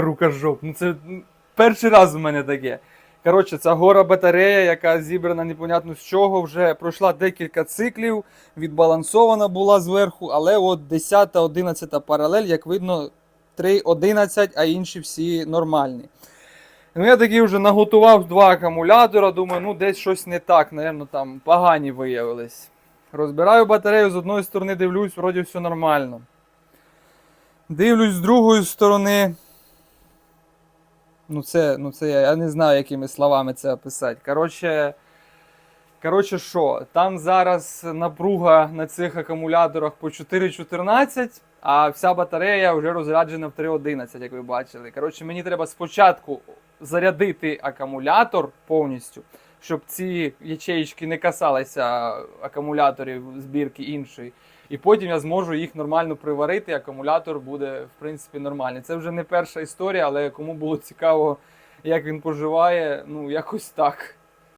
рукожоп. Ну це перший раз у мене таке. Коротше, ця гора батарея, яка зібрана непонятно з чого, вже пройшла декілька циклів, відбалансована була зверху, але от 10 11 паралель, як видно, 3.11, а інші всі нормальні. Ну, я такий вже наготував два акумулятора, думаю, ну десь щось не так, напевно, там погані виявились. Розбираю батарею, з одної сторони дивлюсь, вроді все нормально. Дивлюсь з другої сторони. Ну, це, ну це я, не знаю, якими словами це описати. Коротше, коротше, що? Там зараз напруга на цих акумуляторах по 4,14, а вся батарея вже розряджена в 3,11, як ви бачили. Коротше, мені треба спочатку зарядити акумулятор повністю, щоб ці ячеїчки не касалися акумуляторів збірки іншої. І потім я зможу їх нормально приварити, акумулятор буде, в принципі, нормальний. Це вже не перша історія, але кому було цікаво, як він поживає, ну якось так.